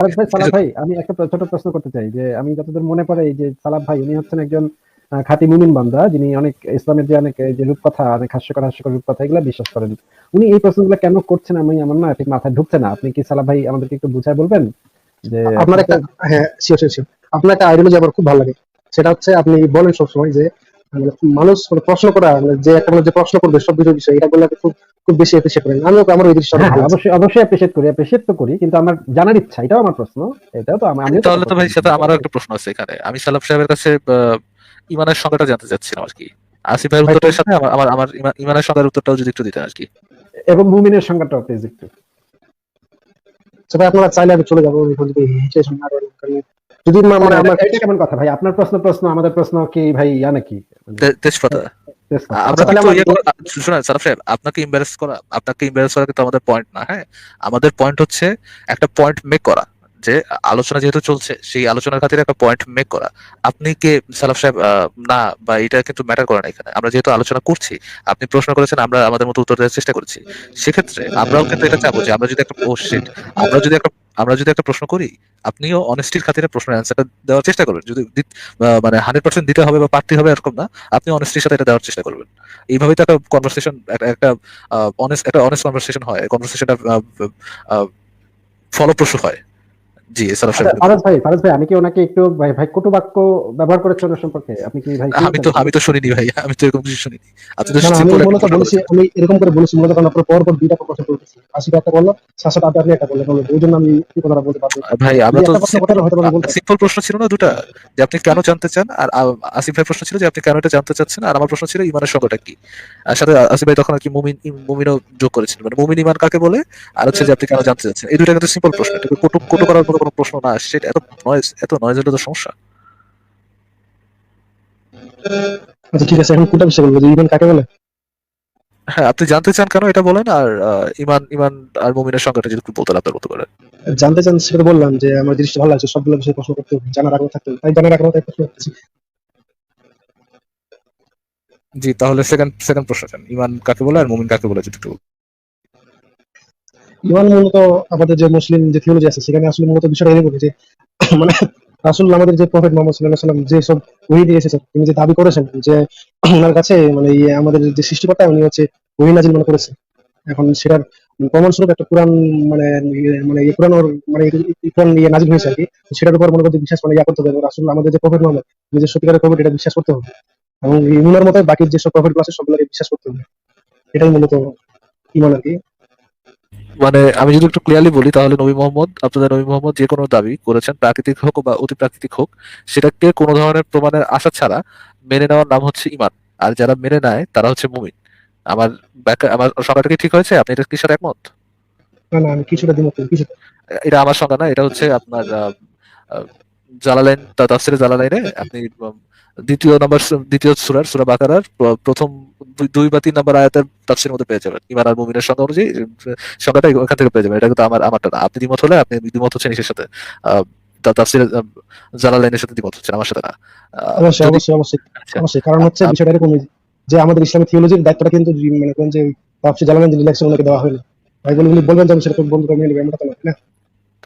ভাই সালাম ভাই আমি একটা ছোট প্রশ্ন করতে চাই যে আমি যতদূর মনে পড়ে এই যে সালাম ভাই উনি হচ্ছেন একজন খাঁটি মুমিন বান্দা যিনি অনেক ইসলামের যে অনেক যে রূপকথা অনেক হাস্যকর হাস্যকর রূপকথা এগুলো বিশ্বাস করেন। উনি এই প্রশ্নগুলো কেন করছেন আমি আমার না ঠিক মাথায় ঢুকছে না। আপনি কি সালাম ভাই আমাদেরকে একটু বুঝায় বলবেন? যে আপনার একটা হ্যাঁ শিওর শিওর আপনার একটা আইডিয়োলজি আমার খুব ভালো লাগে সেটা হচ্ছে আপনি বলেন সবসময় যে মানুষ মানে প্রশ্ন করা মানে যে একটা যে প্রশ্ন করবে সব বিষয় বিষয় এটা বলে আপনি খুব খুব বেশি এপ্রিসিয়েট করেন আমিও আমার ওই ভালো অবশ্যই অবশ্যই অ্যাপ্রিসিয়েট করি অ্যাপ্রিসিয়েট তো করি কিন্তু আমার জানার ইচ্ছা এটাও আমার প্রশ্ন এটাও তো আমি তাহলে তো ভাই সাথে আমারও একটা প্রশ্ন আছে এখানে। আমি সালাম সাহেবের কাছে আহ, ইমানের সংখ্যাটা জানতে চাচ্ছিলাম আর কি আসিফ ভাইয়ের ভাই, উত্তরের সাথে আমার আমার আমার ইমানের সংখ্যার উত্তরটাও যদি একটু দিতেন আর কি এবং মুমিনের সংখ্যাটাও প্লিজ একটু। তবে আপনারা চাইলে আমি চলে যাব যদি মানে আমার এটা কেমন কথা? ভাই আপনার প্রশ্ন প্রশ্ন আমাদের প্রশ্ন কি ভাই ইয়া নাকি? তেজপাতা। ইয়ে আপনাকে ইম্বারেস করা আপনাকে ইম্বারেস করা কিন্তু আমাদের পয়েন্ট না হ্যাঁ? আমাদের পয়েন্ট হচ্ছে একটা পয়েন্ট মেক করা। যে আলোচনা যেহেতু চলছে, সেই আলোচনার খাতিরে একটা পয়েন্ট মেক করা। আপনি কে সালাম সাহেব না বা এটা কিন্তু ম্যাটার করে না এখানে। আমরা যেহেতু আলোচনা করছি, আপনি প্রশ্ন করেছেন, আমরা আমাদের মতো উত্তর দেওয়ার চেষ্টা করছি। সেক্ষেত্রে আমরাও কিন্তু এটা চাবো যে আমরা যদি একটা শিট আমরা যদি একটা, আমরা যদি একটা প্রশ্ন করি, আপনিও অনেস্টির খাতিরে প্রশ্নের অ্যান্সারটা দেওয়ার চেষ্টা করবেন। যদি মানে হান্ড্রেড পার্সেন্ট দিতে হবে বা পারতে হবে এরকম না, আপনি অনেস্টির সাথে এটা দেওয়ার চেষ্টা করবেন। এইভাবেই তো একটা কনভারসেশন একটা অনেস্ট একটা অনেস্ট কনভারসেশন হয়। কনভারসেশনটা ফলপ্রসূ হয়। জি আচ্ছা, ফারাজ ভাই ফারাজ ভাই আমি কি ওনাকে একটু ভাই ভাই কটু বাক্য ব্যবহার করেছি ওনার সম্পর্কে? আপনি কি ভাই আমি তো আমি তো শুনিনি ভাই আমি তো এরকম কিছু শুনিনি। আপনি তো simple একটা বলেছি আমি এরকম করে বলেছি মূলত কারণ আপনার পর পর দুইটা প্রশ্ন একটা বলল? আপনি একটা বললেন ওই জন্য আমি কি কথাটা বলতে পারব। ভাই আমরা তো সিম্পল প্রশ্ন ছিল না দুটা যে আপনি কেন জানতে চান? আর আসিফ ভাই প্রশ্ন ছিল যে আপনি কেন এটা জানতে চাচ্ছেন? আর আমার প্রশ্ন ছিল ইমানের সংখ্যাটা কি? আর সাথে আসিফ ভাই তখন আর কি মুমিন মুমিনও যোগ করেছিলেন। মানে মুমিন ইমান কাকে বলে? আর হচ্ছে যে আপনি কেন জানতে চাচ্ছেন? এই দুটা কিন্তু সিম্পল প্রশ্ন এটাকে কটু কটু করার কোনো প্রশ্ন না সেটা এত নয়েজ এত নয়েজ হলে তো সমস্যা। আচ্ছা ঠিক আছে এখন কোনটা বিষয় বলব? যে ইভেন কাকে বলে? হ্যাঁ আপনি জানতে চান কেন এটা বলেন? আর ইমান ইমান আর মুমিনের সংখ্যাটা যদি একটু বলতেন আপনার মতো করে। জানতে চান সেটা বললাম যে আমার জিনিসটা ভালো লাগছে সবগুলো বিষয়ে প্রশ্ন করতে হবে জানার আগ্রহ থাকতে হবে। তাই জানার আগ্রহ থাকতে প্রশ্ন করতেছি জি তাহলে সেকেন্ড সেকেন্ড প্রশ্ন চান। ইমান কাকে বলে আর মুমিন কাকে বলে যদি একটু। ইমান মূলত আমাদের যে মুসলিম যে থিওলজি আছে, সেখানে আসলে মূলত বিষয়টা এরকম যে মানে আসলে আমাদের যে প্রফেট মোহাম্মদ সাল্লাহ সাল্লাম যে সব ওহি দিয়ে এসেছেন, তিনি যে দাবি করেছেন যে, ওনার কাছে মানে আমাদের যে সৃষ্টিকর্তা, উনি হচ্ছে ওহি নাজিল মনে করেছে এখন সেটার প্রমাণস্বরূপ একটা কোরআন মানে মানে কোরআন ওর- মানে কোরআন ইয়ে নাজিল হয়েছে আর কি। সেটার উপর মনে করতে বিশ্বাস মানে ইয়া করতে হবে আসলে আমাদের যে প্রফেট মোহাম্মদ যে সত্যিকারের প্রফেট এটা বিশ্বাস করতে হবে। এবং ইমুনার মতো বাকি যেসব প্রফেট আছে, সবগুলোকে বিশ্বাস করতে হবে। এটাই মূলত ইমান আর কি। মানে আমি যদি একটু ক্লিয়ারলি বলি তাহলে নবী মোহাম্মদ আপনাদের নবী মোহাম্মদ যে কোনো দাবি করেছেন প্রাকৃতিক হোক বা অতি প্রাকৃতিক হোক সেটাকে কোনো ধরনের প্রমাণের আশা ছাড়া মেনে নেওয়ার নাম হচ্ছে ইমান আর যারা মেনে নেয় তারা হচ্ছে মুমিন। আমার ব্যাখ্যা আমার সংখ্যাটা কি ঠিক হয়েছে? আপনি এটা কি সাথে একমত? না না আমি কিছুটা দিমত কিছুটা। এটা আমার সংখ্যা না এটা হচ্ছে আপনার জালালাইন তাফসিরে জালালাইনে আপনি দ্বিতীয় নম্বর দ্বিতীয় সূরার সূরা বাকারার প্রথম দুই- বা তিন নম্বর আয়াতের তাফসিরের মধ্যে পেয়ে যাবেন। ইমান আর মুমিনের সংখ্যা অনুযায়ী সংখ্যাটা ওখান থেকে পেয়ে যাবেন। এটা কিন্তু আমার আমারটা না। আপনি দ্বিমত হলে আপনি দ্বিমত হচ্ছেন ইসের সাথে। তাফসিরে জালালাইনের সাথে দ্বিমত হচ্ছেন আমার সাথে না। অবশ্যই অবশ্যই অবশ্যই। আচ্ছা, অবশ্যই কারণ হচ্ছে বিষয়টা এরকম যে আমাদের ইসলামিক থিওলজির দায়িত্বটা কিন্তু মানে কোন যে তাফসির জালালেন যে রিল্যাক্সের ওনাকে দেওয়া হয়নি তাই বলে বলবেন যে আমি সেটা তো বন্ধ করে নিয়ে নেবে এমনটা তো না?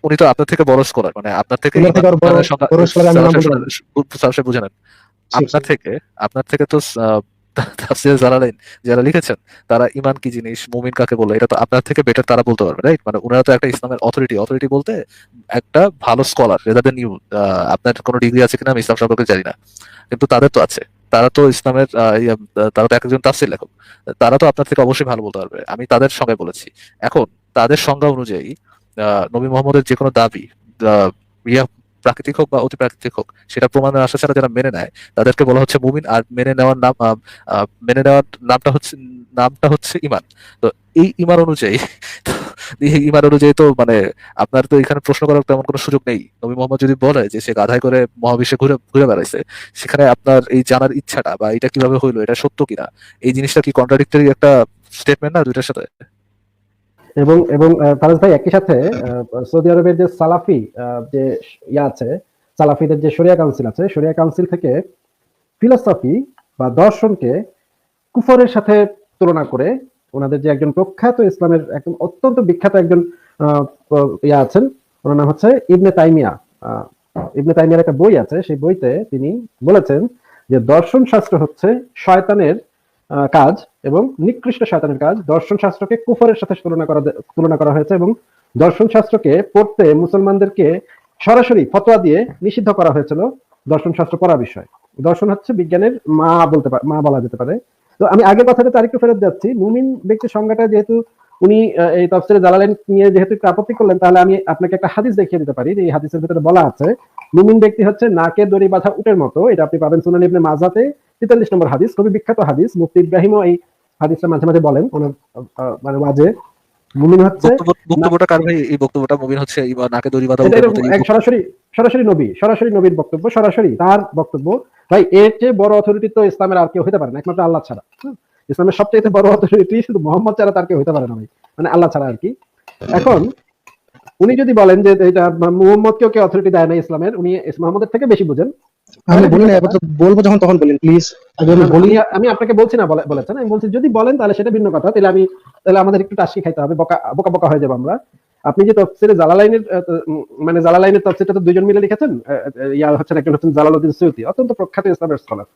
উনি তো আপনার থেকে বড় স্কলার মানে আপনার থেকে বুঝে নেন আপনার থেকে আপনার থেকে তো আহ, তাফসীরে জালালাইন যারা লিখেছেন তারা ইমান কি জিনিস মুমিন কাকে বলে এটা তো আপনার থেকে বেটার তারা বলতে পারবে রাইট মানে ওনারা তো একটা ইসলামের অথরিটি অথরিটি বলতে একটা ভালো স্কলার রেদার দেন ইউ আপনার কোনো ডিগ্রি আছে কিনা আমি ইসলাম সম্পর্কে জানি না। কিন্তু তাদের তো আছে। তারা তো ইসলামের ইয়ে, তারা তো একজন তাফসির লেখক। তারা তো আপনার থেকে অবশ্যই ভালো বলতে পারবে। আমি তাদের সঙ্গে বলেছি। এখন তাদের সংজ্ঞা অনুযায়ী নবী মোহাম্মদের যে কোনো দাবি ইয়া প্রাকৃতিক হোক বা অতি প্রাকৃতিক হোক, সেটা প্রমাণের আশা ছাড়া যারা মেনে নেয়, তাদেরকে বলা হচ্ছে মুমিন আর মেনে নেওয়ার নাম মেনে নেওয়ার নামটা হচ্ছে নামটা হচ্ছে ইমান তো এই ইমান অনুযায়ী ইমান অনুযায়ী তো মানে আপনার তো এখানে প্রশ্ন করার তেমন কোনো সুযোগ নেই। নবী মোহাম্মদ যদি বলে যে সে গাধায় করে মহাবিশ্বে ঘুরে ঘুরে বেড়াইছে, সেখানে আপনার এই জানার ইচ্ছাটা বা এটা কীভাবে হইল, এটা সত্য কিনা, এই জিনিসটা কি কন্ট্রাডিক্টরি একটা স্টেটমেন্ট না দুইটার সাথে? এবং এবং ফারাজ ভাই একই সাথে সৌদি আরবের যে সালাফি যে ইয়া আছে, সালাফিদের যে শরিয়া কাউন্সিল আছে, শরিয়া কাউন্সিল থেকে ফিলোসফি বা দর্শনকে কুফরের সাথে তুলনা করে ওনাদের যে একজন প্রখ্যাত ইসলামের একদম অত্যন্ত বিখ্যাত একজন ইয়া আছেন, ওনার নাম হচ্ছে ইবনে তাইমিয়া। ইবনে তাইমিয়ার একটা বই আছে, সেই বইতে তিনি বলেছেন যে দর্শন শাস্ত্র হচ্ছে শয়তানের কাজ এবং নিকৃষ্ট শয়তানের কাজ। দর্শন শাস্ত্রকে কুফরের সাথে তুলনা করা তুলনা করা হয়েছে এবং দর্শন শাস্ত্রকে পড়তে মুসলমানদেরকে সরাসরি ফতোয়া দিয়ে নিষিদ্ধ করা হয়েছিল দর্শন শাস্ত্র পড়া বিষয়। দর্শন হচ্ছে বিজ্ঞানের মা বলতে পারে মা বলা যেতে পারে। তো আমি আগের কথাটা তার একটু ফেরত যাচ্ছি। মুমিন ব্যক্তির সংজ্ঞাটা যেহেতু উনি এই তফসিরে জালালেন নিয়ে যেহেতু একটু আপত্তি করলেন তাহলে আমি আপনাকে একটা হাদিস দেখিয়ে দিতে পারি। এই হাদিসের ভিতরে বলা আছে মুমিন ব্যক্তি হচ্ছে নাকে দড়ি বাঁধা উটের মতো। এটা আপনি পাবেন সুনান ইবনে মাজাতে। তেতাল্লিশ নম্বর হাদিস খুবই বিখ্যাত হাদিস। মুফতি ইব্রাহিমও এই হাদিসটা মাঝে মাঝে বলেন। ওনার মানে মাঝে মুমিন হচ্ছে বক্তব্যটা কার ভাই? এই বক্তব্যটা মুমিন হচ্ছে নাকে দড়ি বাঁধা সরাসরি সরাসরি নবী সরাসরি নবীর বক্তব্য সরাসরি তার বক্তব্য। ভাই এর চেয়ে বড় অথরিটি তো ইসলামের আর কেউ হতে পারে না একমাত্র আল্লাহ ছাড়া? ইসলামের সবচেয়ে বড় অথরিটি শুধু মোহাম্মদ ছাড়া তার কেউ হতে পারে না ভাই। মানে আল্লাহ ছাড়া আর কি। এখন উনি যদি বলেন যে এটা মোহাম্মদকেও কেউ অথরিটি দেয় না ইসলামের উনি মোহাম্মদের থেকে বেশি বুঝেন। আমি বলি না বলব যখন তখন বলেন প্লিজ আমি আপনাকে বলছি না বলেছেন। আমি বলছি যদি বলেন তাহলে সেটা ভিন্ন কথা। তাহলে আমি তাহলে আমাদের একটু টাসকি খাইতে হবে বকা বোকা বোকা হয়ে যাব আমরা। আপনি যে তফসিরে জালালাইনের মানে জালালাইনের তফসিরটা তো দুজন মিলে লিখেছেন ইয়া হচ্ছেন একজন হচ্ছেন জালালউদ্দিন সৈয়দি অত্যন্ত প্রখ্যাত ইসলামের স্কলার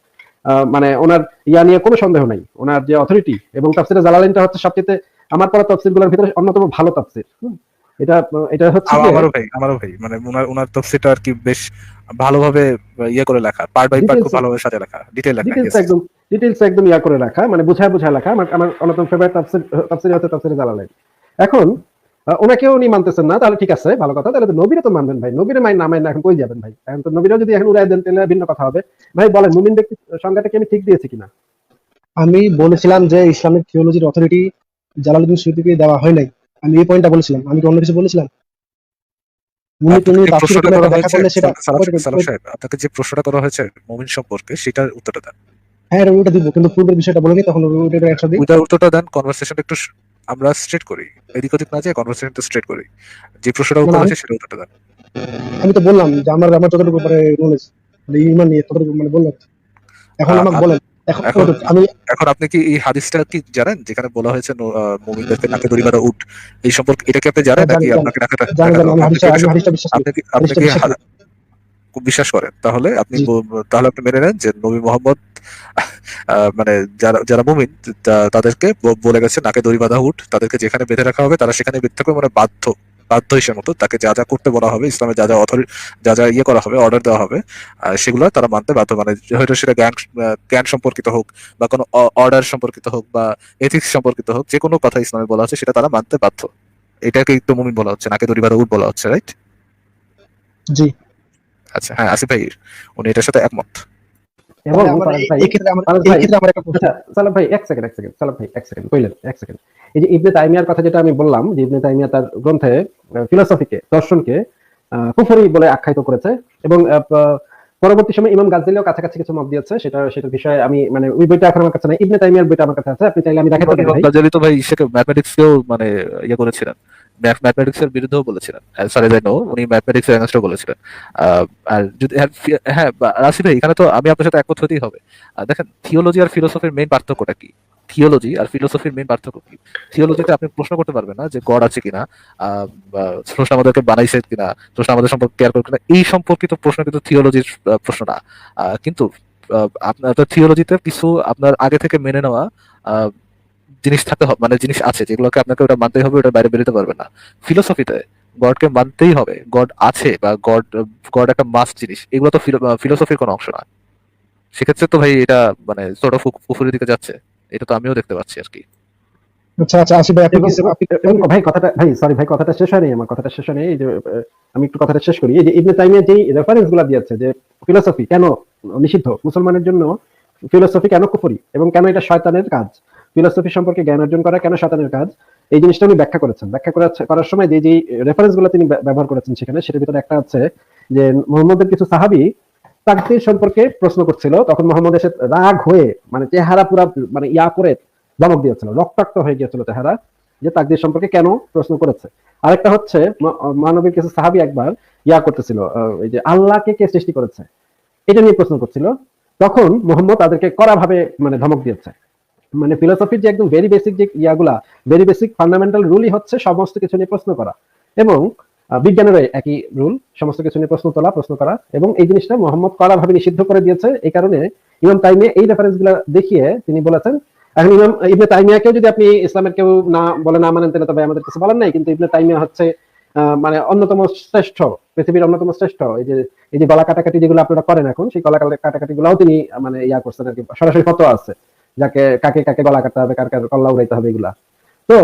মানে ওনার ইয়া নিয়ে কোনো সন্দেহ নাই। ওনার যে অথরিটি এবং তফসিরে জালালাইনটা হচ্ছে সবচেয়ে আমার পড়া তফসিরগুলোর ভিতরে অন্যতম ভালো তফসির? এটা এটা হচ্ছে আমারও ভাই আমারও ভাই। মানে ওনার ওনার তফসিরটা আর কি বেশ ভালোভাবে ইয়ে করে লেখা পার্ট বাই পার্ট খুব ভালোভাবে সাজা লেখা ডিটেল লেখা একদম ডিটেলস একদম ইয়া করে রাখা মানে বুঝায় বুঝায় লেখা আমার আমার অন্যতম ফেভারিট তাফসীর তাফসীর হচ্ছে তাফসীরে জালালাইন। এখন ওনাকেও উনি মানতেছেন না তাহলে ঠিক আছে ভালো কথা। তাহলে তো নবীরে তো মানবেন ভাই নবীরে মাইন না মাইন না এখন কই যাবেন ভাই? এখন তো নবীরাও যদি এখন উড়াই দেন তাহলে ভিন্ন কথা হবে। ভাই বলেন মুমিন ব্যক্তি সংজ্ঞাটা কি আমি ঠিক দিয়েছি কিনা? আমি বলেছিলাম যে ইসলামিক থিওলজির অথরিটি জালালউদ্দিন সুয়ুতিকে দেওয়া হয় নাই। আমি এই পয়েন্টটা বলেছিলাম। আমি কি অন্য কিছু বলেছিলাম? আপনাকে তুমি যে তাফসীরে প্রশ্নটা করা হয়েছে করলে সেটা সালাম ওইটা- সালাম ওইটা- সাহেব আপনাকে যে প্রশ্নটা করা হয়েছে মুমিন সম্পর্কে সেটার উত্তরটা দেন। হ্যাঁ ওটা দিব কিন্তু পূর্বের বিষয়টা বলিনি তখন ওটা একসাথে উত্তরটা দেন কনভারসেশনটা একটু আমরা স্ট্রেট করি। এদিক ওদিক না যে কনভারসেশনটা স্ট্রেট করি। যে প্রশ্নটা উত্তর আছে সেটা উত্তরটা দেন। আমি তো বললাম যে আমার আমার যতটুকু পরে নলেজ মানে ইমান নিয়ে ততটুকু মানে বললাম। এখন আমাকে বলেন এখন আমি এখন আপনি কি এই হাদিসটা কি জানেন? যেখানে বলা হয়েছে মুমিনদেরকে নাকে দড়ি বাঁধা উট। এই সম্পর্কে এটা কি আপনি জানেন হ্যাঁ, নাকি আপনাকে নাকে জানি জানি আমি আপনি কি আপনি কি বিশ্বাস করেন? তাহলে আপনি তাহলে আপনি মেনে নেন যে নবী মোহাম্মদ মানে যারা যারা মুমিন তাদেরকে বলে গেছে নাকে দড়ি বাঁধা উঠ তাদেরকে যেখানে বেঁধে রাখা হবে তারা সেখানে বেঁধে থাকবে মানে বাধ্য বাধ্য হিসেবে মতো। তাকে যা যা করতে বলা হবে ইসলামে যা যা অথরিটি যা যা ইয়ে করা হবে অর্ডার দেওয়া হবে সেগুলো তারা মানতে বাধ্য। মানে হয়তো সেটা জ্ঞান জ্ঞান সম্পর্কিত হোক বা কোনো অর্ডার সম্পর্কিত হোক বা এথিক্স সম্পর্কিত হোক যে কোনো কথা ইসলামে বলা হচ্ছে সেটা তারা মানতে বাধ্য। এটাকে একটু মুমিন বলা হচ্ছে নাকে দড়ি বাঁধা উঠ বলা হচ্ছে রাইট জি। আচ্ছা হ্যাঁ আসিফ ভাই উনি এটার সাথে একমত। এবং আচ্ছা সালাম ভাই এক সেকেন্ড এক সেকেন্ড সালাম ভাই এক সেকেন্ড কইলেন এক সেকেন্ড এই যে ইবনে তাইমিয়ার কথা যেটা আমি বললাম যে ইবনে তাইমিয়া তার গ্রন্থে ফিলোসফিকে দর্শনকে কুফরি বলে আখ্যায়িত করেছে এবং পরবর্তী সময় ইমাম গাজদালিও কাছাকাছি কিছু মত দিয়েছে সেটা সেটার বিষয়ে আমি মানে ওই বইটা এখন আমার কাছে নাই। ইবনে তাইমিয়ার বইটা আমার কাছে আছে আপনি চাইলে আমি দেখাতে পারি ভাই। গাজালি তো ভাই ইসেকে ম্যাথমেটিক্স কেও মানে ইয়ে করেছিলেন। ম্যাথমেটিক্স এর বিরুদ্ধেও বলেছিলেন। সরি যাই নো উনি ম্যাথমেটিক্স এর এগেনস্টও বলেছিলেন। আর যদি হ্যাঁ, হ্যাঁ রাশি ভাই এখানে তো আমি আপনার সাথে একমত হতেই হবে। দেখেন থিওলজি আর ফিলোসফির মেইন পার্থক্যটা কি? থিওলজি আর ফিলোসফির মেইন পার্থক্য কি? থিওলজিতে আপনি প্রশ্ন করতে পারবেন না যে গড আছে কিনা স্রষ্টা আমাদেরকে বানাইছে কিনা স্রষ্টা আমাদের সম্পর্কে কেয়ার করে কিনা এই সম্পর্কিত প্রশ্ন কিন্তু থিওলজির প্রশ্ন না। কিন্তু আপনার থিওলজিতে কিছু আপনার আগে থেকে মেনে নেওয়া জিনিস থাকতে হবে মানে জিনিস আছে যেগুলোকে আপনাকে ওটা মানতেই হবে ওটা বাইরে বেরোতে পারবে না। ফিলোসফিতে গডকে মানতেই হবে গড আছে বা গড গড একটা মাস্ট জিনিস এগুলো তো ফিলোসফির কোনো অংশ না সেক্ষেত্রে তো ভাই এটা মানে ছোট পুকুরের দিকে যাচ্ছে এটা তো আমিও দেখতে পাচ্ছি আর কি আচ্ছা আচ্ছা আসিফ ভাই আপনি ভাই কথাটা ভাই সরি ভাই কথাটা শেষ হয়নি আমার কথাটা শেষ হয়নি এই যে আমি একটু কথাটা শেষ করি। এই যে ইবনে তাইমিয়া যেই রেফারেন্সগুলা দিয়েছে যে ফিলোসফি কেন নিষিদ্ধ? মুসলমানের জন্য ফিলোসফি কেন কুফরি? এবং কেন এটা শয়তানের কাজ? ফিলোসফি সম্পর্কে জ্ঞান অর্জন করা কেন শয়তানের কাজ? এই জিনিসটা উনি ব্যাখ্যা করেছেন। ব্যাখ্যা করার- সময় যে যে রেফারেন্সগুলো তিনি ব্যবহার করেছেন সেখানে, সেটার ভিতরে একটা আছে যে মোহাম্মদের কিছু সাহাবি তাকদির সম্পর্কে প্রশ্ন করছিল। তখন মোহাম্মদ এসে রাগ হয়ে মানে চেহারা পুরা মানে ইয়া করে ধমক দিয়েছিল। রক্তাক্ত হয়ে গিয়েছিল চেহারা, যে তাকদির সম্পর্কে কেন প্রশ্ন করেছে। আরেকটা হচ্ছে মানবীর কিছু সাহাবি একবার ইয়া করতেছিল এই যে আল্লাহকে কে সৃষ্টি করেছে? এটা নিয়ে প্রশ্ন করছিল। তখন মোহাম্মদ তাদেরকে কড়া ভাবে মানে ধমক দিয়েছে। মানে ফিলোসফির যে একদম ভেরি বেসিক যে ইয়াগুলা ভেরি বেসিক ফান্ডামেন্টাল রুলই হচ্ছে সমস্ত কিছু নিয়ে প্রশ্ন করা। এবং আহ, বিজ্ঞানেরও একই রুল সমস্ত কিছু নিয়ে প্রশ্ন তোলা প্রশ্ন করা। এবং এই জিনিসটা মোহাম্মদ কড়াভাবে নিষিদ্ধ করে দিয়েছে। এই কারণে ইমাম তাইমিয়া এই রেফারেন্সগুলা দেখিয়ে তিনি বলেছেন এখন ইমাম ইবনে তাইমিয়াকেও যদি আপনি ইসলামের কেউ না বলে না মানেন তাহলে তবে আমাদের কিছু বলার নাই। কিন্তু ইবনে তাইমিয়া হচ্ছে মানে অন্যতম শ্রেষ্ঠ পৃথিবীর অন্যতম শ্রেষ্ঠ। এই যে এই যে গলা কাটাকাটি যেগুলো আপনারা করেন এখন সেই গলা কাটাকাটি গুলাও তিনি মানে ইয়া করছেন আর কি সরাসরি ফটো আছে। যাকে, কাকে কাকে গলা কাটতে হবে, কার কার কল্লা উড়াইতে হবে এগুলা। তো,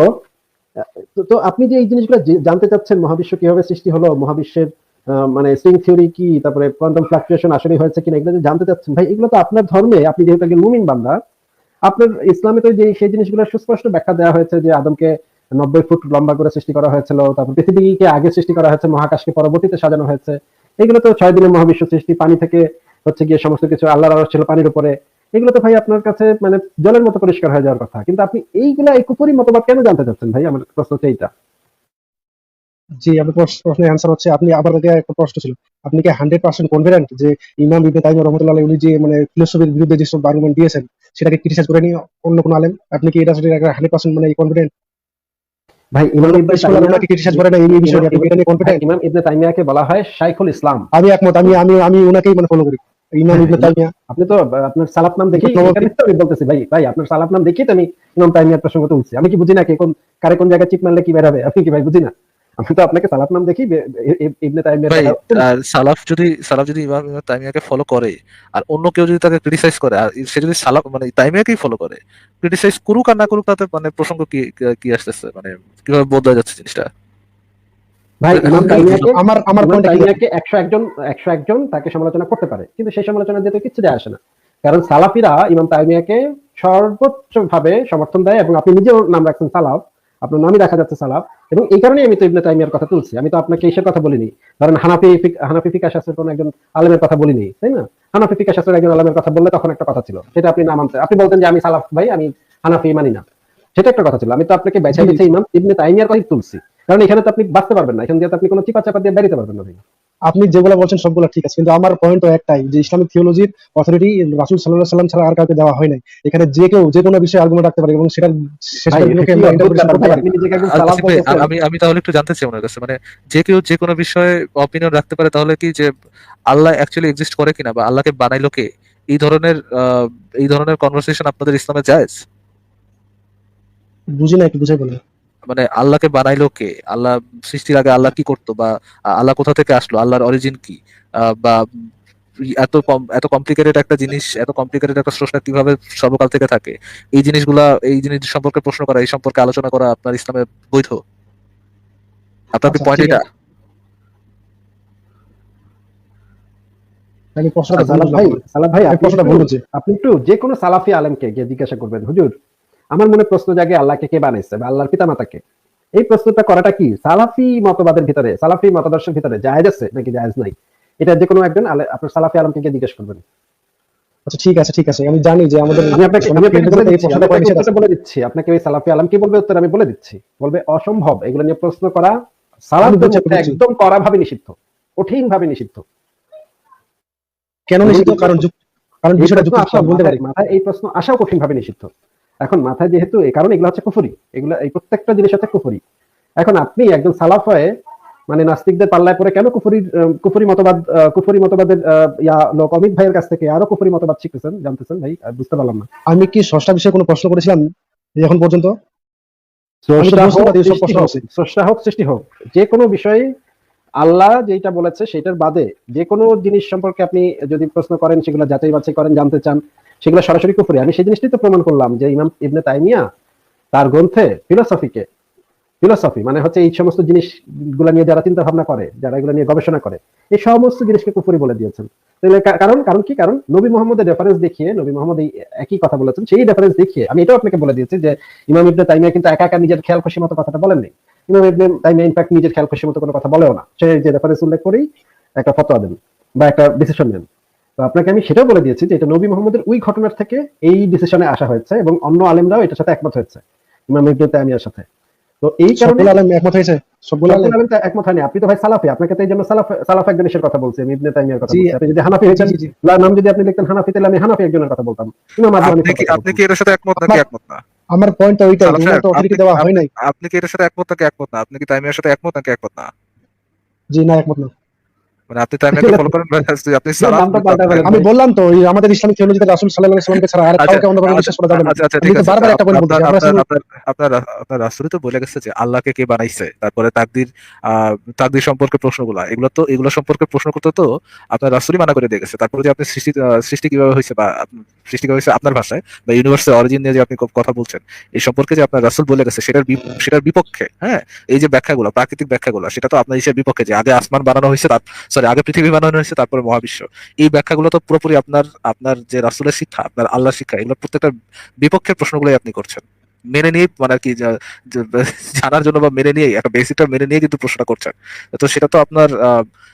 তো- আপনি যে এই জিনিসগুলো জানতে চাচ্ছেন, মহাবিশ্ব কীভাবে সৃষ্টি হলো, মহাবিশ্বের মানে স্ট্রিং থিওরি কি, তারপরে কোয়ান্টাম ফ্লাকচুয়েশন আসলে হয়েছে কিনা, এগুলো জানতে চাচ্ছেন। ভাই, এগুলো তো আপনার ধর্মে, আপনি যেহেতু একজন মুমিন বান্দা, আপনার ইসলামে তো যে, সেই জিনিসগুলো সুস্পষ্ট ব্যাখ্যা দেওয়া হয়েছে যে আদমকে নব্বই ফুট লম্বা করে সৃষ্টি করা হয়েছিল, তারপর পৃথিবীকে আগে সৃষ্টি করা হয়েছে, মহাকাশকে পরবর্তীতে সাজানো হয়েছে। এগুলো তো ছয় দিনের মহাবিশ্ব সৃষ্টি, পানি থেকে হচ্ছে গিয়ে সমস্ত কিছু আল্লাহর ছিল পানির উপরে। এগুলো তো ভাই আপনার কাছে মানে জলের মতো পরিষ্কার হয়ে যাওয়ার কথা। কিন্তু আপনি এইগুলা এই কুপুরি মতবাদ কেন জানতে চাচ্ছেন ভাই? আমার প্রশ্ন হচ্ছে এইটা। জি আপনার প্রশ্নের অ্যান্সার হচ্ছে আপনি আবার আগে একটা প্রশ্ন ছিল। আপনি কি হান্ড্রেড পার্সেন্ট কনফিডেন্ট যে ইমাম ইবনে তাইমিয়া রহমতুল্লাহ উনি যে মানে ফিলোসফির বিরুদ্ধে যেসব আর্গুমেন্ট দিয়েছেন সেটাকে ক্রিটিসাইজ করে নিয়ে অন্য কোনো আলেম? আপনি কি এটা হান্ড্রেড পার্সেন্ট মানে কনফিডেন্ট ভাই ইমাম ইবনে তাইমিয়া- ওনাকে ক্রিটিসাইজ করে না এই বিষয়ে আপনি এটা নিয়ে কনফিডেন্ট ইমাম ইবনে তাইমিয়াকে বলা হয় শাইখুল ইসলাম। আমি একমত আমি আমি আমি ওনাকেই মানে ফলো করি। ইমাম ইবনে তাইমিয়া। আপনি তো আপনার সালাফ নাম দেখি আমি বলতেছি ভাই ভাই আপনার সালাফ নাম দেখি তো আমি ইমাম তাইমিয়ার প্রসঙ্গ তুলছি। আমি কি বুঝি না কে কোন কারে কোন জায়গায় চিপ মারলে কি বের হবে? আপনি কি ভাই বুঝি না? আমি তো আপনাকে সালাফ নাম দেখি বে- ই- ই- ইবনে তাইমিয়ার ভাই কথা তুলছি। আর সালাফ যদি সালাফ যদি ইমাম ইমাম তাইমিয়াকে ফলো করে আর অন্য কেউ যদি তাকে ক্রিটিসাইজ করে আর সে যদি সালাফ মানে তাইমিয়াকেই ফলো করে ক্রিটিসাইজ করুক আর না করুক তাতে মানে প্রসঙ্গ কি কি আসতেছে? মানে কীভাবে বদলা যাচ্ছে জিনিসটা? ভাই ইমাম আমি- তাইমিয়াকে আমার আমার পয়েন্ট তাইমিয়াকে একশো একজন একশো একজন তাকে সমালোচনা করতে পারে কিন্তু সেই সমালোচনা যেতে কিচ্ছু যায় আসে না। কারণ সালাফিরা ইমাম তাইমিয়াকে সর্বোচ্চ ভাবে সমর্থন দেয় এবং আপনি নিজেও নাম রাখছেন সালাফ আপনার নামই দেখা যাচ্ছে সালাফ এবং এই কারণেই আমি তো ইবনে তাইমিয়ার কথা তুলছি। আমি তো আপনাকে কথা বলিনি। হানাফি হানাফি ফিকা শাস্ত্রের কোন একজন আলেমের কথা বলিনি তাই না? হানাফি ফিকা শাস্ত্রের একজন আলেমের কথা বললে তখন একটা কথা ছিল সেটা আপনি না মানতে আপনি বলতেন যে আমি সালাফ ভাই আমি হানাফি মানি না। সেটা একটা কথা ছিল। আমি তো আপনাকে বেছে। বেছে ইমাম ইবনে তাইমিয়ার কথাই তুলছি। কারণ এখানে তো আপনি বাঁচতে পারবেন না এখান দিয়ে আপনি কোনো চিপা চাপা দিয়ে বেরিতে পারবেন না ভাই। আপনি যেগুলো বলছেন সবগুলো ঠিক আছে কিন্তু আমার পয়েন্ট একটাই যে ইসলামিক থিওলজির অথরিটি রাসুল সাল্লাহ সাল্লাম ছাড়া আর কাউকে দেওয়া হয় নাই। এখানে যে কেউ যে কোনো বিষয়ে আর্গুমেন্ট রাখতে পারে এবং বলতেছেন। আমি আমি তাহলে একটু জানতে চাই ওনার কাছে মানে যে কেউ যে কোনো বিষয়ে অপিনিয়ন রাখতে পারে তাহলে কি যে আল্লাহ অ্যাকচুয়ালি এক্সিস্ট করে কিনা বা আল্লাহকে বানাইলো কে? এই ধরনের আহ, এই ধরনের কনভারসেশন আপনাদের ইসলামে জায়েজ? বুঝি না একটু বুঝে বলেন। মানে আল্লাহকে বানাইলো কে? আল্লাহ সৃষ্টির আগে আল্লাহ কি করতো? বা আল্লাহ কোথা থেকে আসলো? আল্লাহর অরিজিন কি? বা এত এত কমপ্লিকেটেড একটা জিনিস এত কমপ্লিকেটেড একটা স্রষ্টা কীভাবে সর্বকাল থেকে থাকে? এই জিনিসগুলা এই জিনিস সম্পর্কে প্রশ্ন করা এই সম্পর্কে আলোচনা করা আপনার ইসলামে বৈধ? আপনার কি আচ্ছা, পয়েন্ট এটা? আমি প্রশ্নটা সালাফ ভাই সালাফ ভাই আমি আপনি প্রশ্নটা একটু- বলছি আপনি একটু যে কোনো সালাফি আলেমকে গিয়ে জিজ্ঞাসা করবেন হুজুর আমার মনে প্রশ্ন জাগে আল্লাহকে কে বানাইছে বা আল্লাহর পিতা মাতাকে এই প্রশ্নটা করাটা কি? সালাফি মতবাদের ভিতরে সালাফি মতাদর্শের ভিতরে জায়েজ আছে নাকি জায়েজ নাই? এটা যে কোনো একজন আপনার সালাফি আলমকে গিয়ে জিজ্ঞেস করবেন। আচ্ছা ঠিক আছে ঠিক আছে। আমি জানি যে আমাদের আমি আপনাকে আমি আপনাকে বলে দিচ্ছি, আপনাকে করা ওই সালাফি আলম কি বলবে উত্তর আমি বলে দিচ্ছি। বলবে অসম্ভব এগুলো নিয়ে প্রশ্ন করা। একদম কড়া ভাবে নিষিদ্ধ কঠিন ভাবে নিষিদ্ধ কেন নিষিদ্ধ? কারণ কারণ বিষয়টা যুক্তি বলতে পারি মাথায় এই প্রশ্ন আসাও কঠিন ভাবে নিষিদ্ধ। এখন মাথায় যেহেতু এই কারণ এগুলো হচ্ছে কুফুরি এগুলো এই প্রত্যেকটা জিনিস হচ্ছে কুফুরি। এখন আপনি একজন সালাফ হয়ে মানে নাস্তিকদের পাল্লায় পরে কেন কুফুরি কুফুরি মতবাদ কুফুরি মতবাদের ইয়া লোক অমিত ভাইয়ের কাছ থেকে আরও কুফুরি মতবাদ শিখতেছেন জানতেছেন? ভাই বুঝতে পারলাম না। আমি কি ষষ্ঠা বিষয়ে কোনো প্রশ্ন করেছিলাম এখন পর্যন্ত। স্রষ্টা হোক সৃষ্টি হোক যে কোনো বিষয়ে আল্লাহ যেটা বলেছে সেটার বাদে যে কোনো জিনিস সম্পর্কে আপনি যদি প্রশ্ন করেন সেগুলো যাচাই বাছাই করেন জানতে চান সেগুলো সরাসরি কুফরি। আমি সেই জিনিসটাই তো প্রমাণ করলাম যে ইমাম ইবনে তাইমিয়া তার গ্রন্থে ফিলোসফিকে ফিলোসফি মানে হচ্ছে এই সমস্ত জিনিসগুলো নিয়ে যারা চিন্তা ভাবনা করে, যারা এগুলো নিয়ে গবেষণা করে, এই সমস্ত জিনিসকে কুফরি বলে দিয়েছেন। কারণ কারণ কি? কারণ নবী মোহাম্মদের রেফারেন্স দেখিয়ে, নবী মোহাম্মদ এই একই কথা বলেছেন, সেই রেফারেন্স দেখিয়ে আমি এটাও আপনাকে বলে দিয়েছি যে ইমাম ইবনে তাইমিয়া কিন্তু একা একা নিজের খেয়াল খুশি মতো কথাটা বলেননি। ইমাম ইবনে তাইমিয়া ইনফ্যাক্ট নিজের খেয়াল খুশি মতো কোনো কথা বলেও না। সে যে রেফারেন্স উল্লেখ করেই একটা ফতোয়া দেন বা একটা ডিসিশন নেন। তো আপনাকে আমি সেটাও বলে দিয়েছি যে এটা নবী মোহাম্মদের ওই ঘটনার থেকে এই ডিসিশনে আসা হয়েছে এবং অন্য আলেমরাও এটার সাথে একমত হয়েছে। ইমাম ইবনে তাইমিয়ার সাথে। তো এই কারণে আলেম একমত হয়েছে? সবগুলো আলেম? তো একমত হয়নি। আপনি তো ভাই সালাফি আপনাকে তো এই জন্য সালাফ সালাফ কথা বলছি আমি ইবনে তাইমিয়ার কথা বলছি। আপনি যদি হানাফি জি। নাম যদি আপনি লিখতেন হানাফি তাহলে আমি হানাফি একজনের কথা বলতাম। ইমাম আপনি কি কথা আপনি কি এটার সাথে একমত নাকি একমত না? আমার ওইটাই সালাফ তো দেওয়া হয় নাই। আপনি কি এটার সাথে একমত নাকি একমত না? আপনি কি তাইমিয়ার সাথে একমত নাকি একমত না? জি না একমত না। মানে আপনি টাইমলাইনকে ফলো করেন। আমি বললাম তো আমাদের ইসলামিক থিওলজিতে রাসূল সাল্লাল্লাহু আলাইহি সাল্লামকে ছাড়া আর আচ্ছা, কাউকে অন্যভাবে বিশ্বাস করা যাবে না আচ্ছা আচ্ছা ঠিক আছে। বারবার একটা point আপনার আপনার আপনার আপনার আপনার রাসূলই তো বলে গেছে যে আল্লাহকে কে বানাইছে তারপরে তাকদির আহ, তাকদির সম্পর্কে প্রশ্নগুলা। এগুলো তো এগুলো সম্পর্কে প্রশ্ন করতে তো আপনার রাসূলই মানা করে দিয়ে গেছে। তারপরে যে আপনি সৃষ্টি সৃষ্টি কীভাবে হয়েছে বা সৃষ্টি কীভাবে হয়েছে আপনার ভাষায় বা ইউনিভার্সের অরিজিন নিয়ে যে আপনি কথা বলছেন এই সম্পর্কে যে আপনার রাসূল বলে গেছে সেটার সেটার বিপক্ষে হ্যাঁ? এই যে ব্যাখ্যাগুলো প্রাকৃতিক ব্যাখ্যাগুলো সেটা তো আপনার হিসেবে বিপক্ষে যে আগে আসমান বানানো হয়েছে তার সরি আগে পৃথিবী বানানো হয়েছে, তারপরে মহাবিশ্ব। এই ব্যাখ্যাগুলো তো পুরোপুরি আপনার আপনার যে রাসুলের শিক্ষা, আপনার আল্লাহ শিক্ষা, এগুলো প্রত্যেকটা বিপক্ষের প্রশ্নগুলোই আপনি করছেন। মেনে নিয়ে মানে আর কি জানার জন্য বা মেনে নিয়ে, একটা বেসিকটা মেনে নিয়ে কিন্তু প্রশ্নটা করছেন। তো সেটা তো আপনার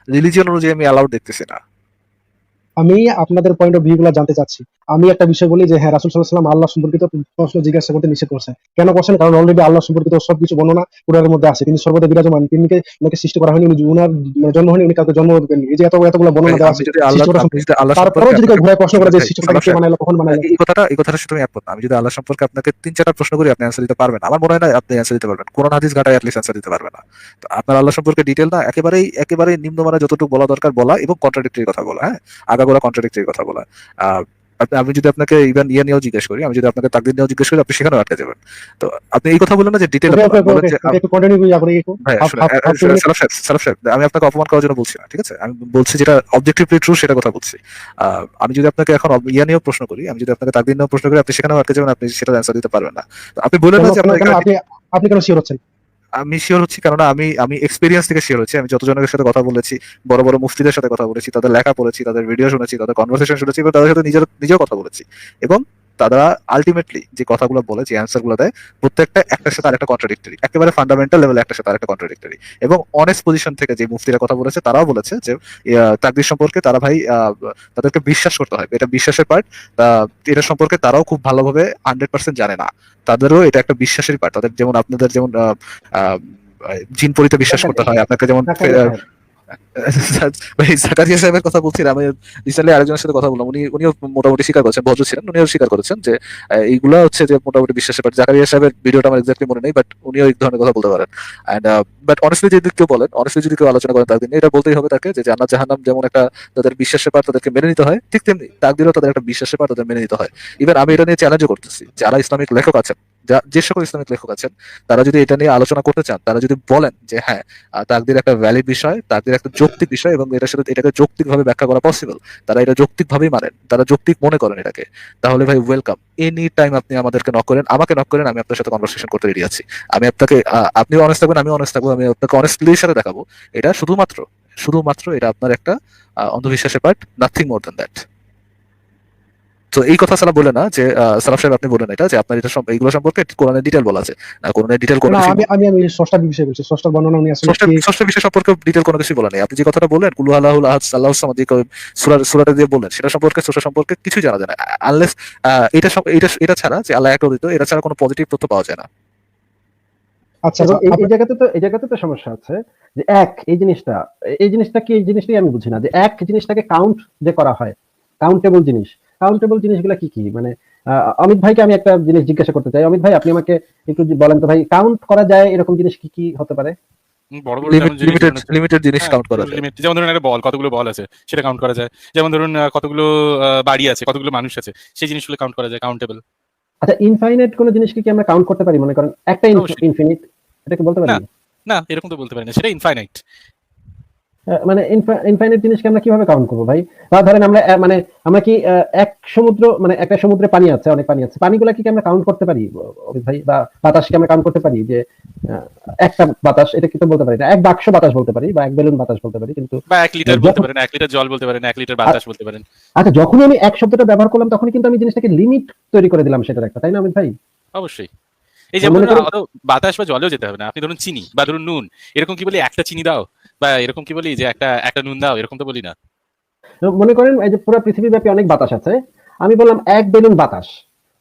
রিলিজিয়ন অনুযায়ী আমি অ্যালাউড দেখতেছি না। আমি আপনাদের পয়েন্ট অফ ভিউ গুলো জানতে চাচ্ছি। আমি একটা বিষয় বলি যে হ্যাঁ রাসুল আলাইহি আল্লাহ সম্পর্কিত প্রশ্ন জিজ্ঞাসা করতে নিষেধ করছেন। কেন করছেন? কারণ অলরেডি আল্লাহ সম্পর্কিত সবকিছু বর্ণনা কোরআনের মধ্যে আছে। তিনি সর্বদা বিরাজমান। তিনিকে ওনাকে সৃষ্টি করা হয়নি উনি উনার জন্ম হয়নি উনি কাউকে জন্ম দেননি। এই যে এত এতগুলো বর্ণনা দেওয়া আছে তারপরেও যদি ঘুরে প্রশ্ন করে যে সৃষ্টিকর্তা কে বানাইলো কখন বানাইলো এই কথাটা এই কথাটার সাথে আমি একমত আমি যদি আল্লাহ সম্পর্কে আপনাকে তিন চারটা প্রশ্ন করি আপনি অ্যান্সার দিতে পারবেন। আমার মনে হয় না আপনি অ্যান্সার দিতে পারবেন। কোরআন হাদিস ঘাটায় অ্যাটলিস্ট অ্যান্সার দিতে পারবেন না। তো আপনার আল্লাহ সম্পর্কে ডিটেল না একেবারেই একেবারেই নিম্নমানের যতটুকু বলা দরকার বলা এবং কন্ট্রাডিক্টরি কথা বলা হ্যাঁ? আগাগোড়া কন্ট্রাডিক্টরি কথা বলা। আহ, আমি যদি আপনাকে ইভেন ইয়ে নিয়েও জিজ্ঞেস করি আমি যদি আপনাকে তাকদির নিয়েও জিজ্ঞেস করি আপনি সেখানেও আটকে যাবেন। তো আপনি এই কথা বলেন না যে ডিটেল সাহেব, আমি আপনাকে অপমান করার জন্য বলছি না ঠিক আছে? আমি বলছি যেটা অবজেক্টিভলি ট্রু সেটা কথা বলছি। আহ, আমি যদি আপনাকে এখন ইয়া নিয়েও প্রশ্ন করি আমি যদি আপনাকে তাকদির নিয়েও প্রশ্ন করি আপনি সেখানেও আটকে যাবেন আপনি সেটা অ্যান্সার দিতে পারবেন না। তো আপনি বলেন না যে আপনি আপনি কেন শিওর হচ্ছেন? আমি শিওর হচ্ছি কেননা আমি আমি এক্সপিরিয়েন্স থেকে শিওর হচ্ছি। আমি যতজনের সাথে কথা বলেছি, বড় বড় মুফতিদের সাথে কথা বলেছি, তাদের লেখা পড়েছি, তাদের ভিডিও শুনেছি, তাদের কনভারসেশন শুনেছি, এবং তাদের সাথে নিজের, নিজেও কথা বলেছি। এবং তারা আলটিমেটলি যে কথাগুলো বলে যে অ্যান্সারগুলো দেয় প্রত্যেকটা একটার সাথে আরেকটা কন্ট্রাডিক্টরি একেবারে ফান্ডামেন্টাল লেভেলে একটা সাথে আরেকটা কন্ট্রাডিক্টরি এবং অনেস্ট পজিশন থেকে যে মুফতিরা কথা বলেছে তারাও বলেছে যে তাকদির সম্পর্কে তারা ভাই আহ, তাদেরকে বিশ্বাস করতে হয়। এটা বিশ্বাসের পার্ট এটা সম্পর্কে তারাও খুব ভালোভাবে হান্ড্রেড পার্সেন্ট জানে না। তাদেরও এটা একটা বিশ্বাসের পার্ট তাদের যেমন আপনাদের যেমন জিন পরিতে বিশ্বাস করতে হয় আপনাকে যেমন সাহেবের কথা বলছি রিসেন্টলি আরেকজনের সাথে কথা বললাম। উনি উনিও মোটামুটি স্বীকার করেছেন, ভদ্র ছিলেন, উনিও স্বীকার করেছেন যে এইগুলা হচ্ছে যে মোটামুটি বিশ্বাসের পারে জাকারিয়া সাহেবের ভিডিওটা আমার এক্স্যাক্টলি মনে নেই বাট উনিও এই ধরনের কথা বলতে পারেন। এন্ড বাট অনেস্টলি যদি কেউ বলেন অনেস্টলি যদি কেউ আলোচনা করেন নিয়ে এটা বলতেই হবে তাকে যে, জান্নাত জাহান্নাম যেমন একটা তাদের বিশ্বাসের পার তাদেরকে মেনে নিতে হয়, ঠিক তেমনি তাকদিরও তাদের একটা বিশ্বাসের পার তাদের মেনে নিতে হয়। ইভেন আমি এটা নিয়ে চ্যালেঞ্জও করতেছি যারা ইসলামিক লেখক আছেন যা- যে সকল ইসলামিক লেখক আছেন তারা যদি এটা নিয়ে আলোচনা করতে চান তারা যদি বলেন যে হ্যাঁ তাকদির একটা ভ্যালিড বিষয় তাকদির একটা যৌক্তিক বিষয় এবং এটার সাথে এটাকে যৌক্তিকভাবে ব্যাখ্যা করা পসিবল তারা এটা যৌক্তিকভাবেই মানেন তারা যৌক্তিক মনে করেন এটাকে। তাহলে ভাই ওয়েলকাম এনি টাইম আপনি আমাদেরকে নক করেন আমাকে নক করেন আমি আপনার সাথে কনভারসেশন করতে রেডি আছি। আমি আপনাকে আহ, আপনিও অনেস্ট থাকবেন আমি অনেস্ট থাকব আমি আপনাকে অনেস্টলি সাথে দেখাবো। এটা শুধুমাত্র শুধুমাত্র এটা আপনার একটা অন্ধবিশ্বাসের part nothing more than that তো এই কথা সালা বলে না যে সালাম সাহেব আপনি বলেন এটা যে আপনার এটা এইগুলো সম্পর্কে কোরআনের ডিটেল বলা আছে। না কোরআনের ডিটেল কোনো আমি আমি আমি ষষ্ঠার বিষয় বলছি। ষষ্ঠার বর্ণনা উনি আসলে ষষ্ঠ ষষ্ঠ বিষয় সম্পর্কে ডিটেল কোনো কিছু বলা নেই। আপনি যে কথাটা বললেন কুলু আল্লাহুল আহাদ আল্লাহ সামাদ সুরা- সুরাটা দিয়ে বললেন সেটা সম্পর্কে সোশ্যাল সম্পর্কে কিছু জানা যায় না। আনলেস এটা এটা এটা ছাড়া যে আল্লাহ একটা অদ্বিতীয়, এটা ছাড়া কোনো পজিটিভ তথ্য পাওয়া যায় না। আচ্ছা আচ্ছা, এই- এই জায়গাতে তো এই জায়গাতে তো সমস্যা আছে যে এক এই জিনিসটা এই জিনিসটা কি এই জিনিসটাই আমি বুঝি না যে এক জিনিসটাকে কাউন্ট যে করা হয় কাউন্টেবল জিনিস। কাউন্টেবল জিনিসগুলো কি কি? মানে আহ, অমিত ভাইকে আমি একটা জিনিস জিজ্ঞাসা করতে চাই। অমিত ভাই আপনি আমাকে একটু বলেন তো ভাই কাউন্ট করা যায় এরকম জিনিস কি কি হতে পারে? বড় বড় যেমন লিমিটেড লিমিটেড জিনিস হ্যাঁ, কাউন্ট করা যায়। যেমন ধরুন একটা বল কতগুলো বল আছে সেটা কাউন্ট করা যায়। যেমন ধরুন কতগুলো বাড়ি আছে কতগুলো মানুষ আছে সেই জিনিসগুলো কাউন্ট করা যায় কাউন্টেবল আচ্ছা ইনফাইনাইট কোন জিনিসকে কি আমরা কাউন্ট করতে পারি? মনে করেন একটা। ইনফিনিট এটা কি বলতে পারি? না। না এরকম তো বলতে পারি না সেটা ইনফাইনাইট মানে ইনফাইনাইট জিনিসকে আমরা কীভাবে কাউন্ট করব ভাই? বা ধরেন আমরা মানে আমরা কি এক সমুদ্র মানে একটা সমুদ্রে পানি আছে অনেক পানি আছে পানিগুলা কি আমরা কাউন্ট করতে পারি ভাই? বা বাতাসকে আমরা কাউন্ট করতে পারি যে একটা বাতাস এটা কি তো বলতে পারি না এক বাক্স বাতাস বলতে পারি বা এক বেলুন বাতাস বলতে পারি কিন্তু বা এক লিটার বলতে পারেন এক লিটার জল বলতে পারেন এক লিটার বাতাস বলতে পারেন। আচ্ছা যখনই আমি এক শব্দটা ব্যবহার করলাম তখন কিন্তু আমি জিনিসটাকে লিমিট তৈরি করে দিলাম সেটার একটা তাই না আমি ভাই? অবশ্যই। এই যেমন মনে বাতাস বা জলেও যেতে হবে না আপনি ধরুন চিনি বা ধরুন নুন এরকম কি বলি একটা চিনি দাও? বা এরকম কি বলি যে একটা একটা নুন দাও এরকম তো বলি না। মনে করেন এই যে পুরো পৃথিবীব্যাপী অনেক বাতাস আছে আমি বললাম এক বেলুন বাতাস।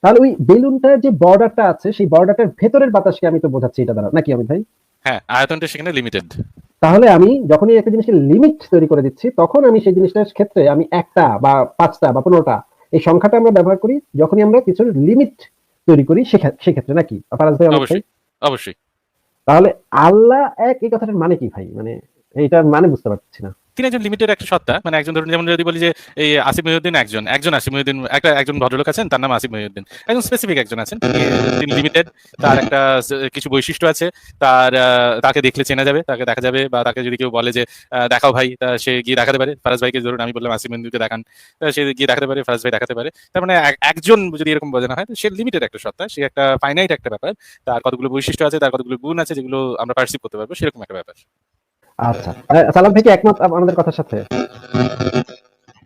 তাহলে ওই বেলুনটার যে বর্ডারটা আছে সেই বর্ডারটার ভেতরের বাতাসকে আমি তো বোঝাচ্ছি এটা দ্বারা নাকি অমিত ভাই? হ্যাঁ আয়তনটা সেখানে লিমিটেড তাহলে আমি যখনই একটা জিনিসকে লিমিট তৈরি করে দিচ্ছি তখন আমি সেই জিনিসটার ক্ষেত্রে আমি একটা বা পাঁচটা বা পনেরোটা এই সংখ্যাটা আমরা ব্যবহার করি যখনই আমরা কিছু লিমিট তৈরি করি সেক্ষে- সেক্ষেত্রে নাকি? অবশ্যই অবশ্যই। তাহলে আল্লাহ এক এই কথাটার মানে কি ভাই? মানে এইটা মানে বুঝতে পারছি না। তিনি একজন লিমিটেড একটা সত্তা মানে একজন ধরুন যেমন যদি বলি যে এই আসিফ মহিউদ্দিন একজন একজন আসিফ মহিউদ্দিন, একটা একজন ভদ্রলোক আছেন, তার নাম আসিফ মহিউদ্দিন। একজন স্পেসিফিক একজন আছেন, তিনি- লিমিটেড তার একটা কিছু বৈশিষ্ট্য আছে, তার তাকে দেখলে চেনা যাবে, তাকে দেখা যাবে, বা তাকে যদি কেউ বলে যে দেখাও ভাই, তা সে গিয়ে দেখাতে পারে। ফারাজ ভাইকে ধরুন আমি বললাম, আসিফ মহিউদ্দিনকে দেখান। সে গিয়ে দেখাতে পারে, ফারাজ ভাই দেখাতে পারে। তার মানে একজন যদি এরকম বোঝানো হয় সে লিমিটেড একটা সত্তা, সে একটা ফাইনাইট একটা ব্যাপার। তার কতগুলো বৈশিষ্ট্য আছে, তার কতগুলো গুণ আছে, যেগুলো আমরা পার্সিভ করতে পারব, সেরকম একটা ব্যাপার। আচ্ছা। সালাম ভাই কি একমত আমাদের কথার সাথে?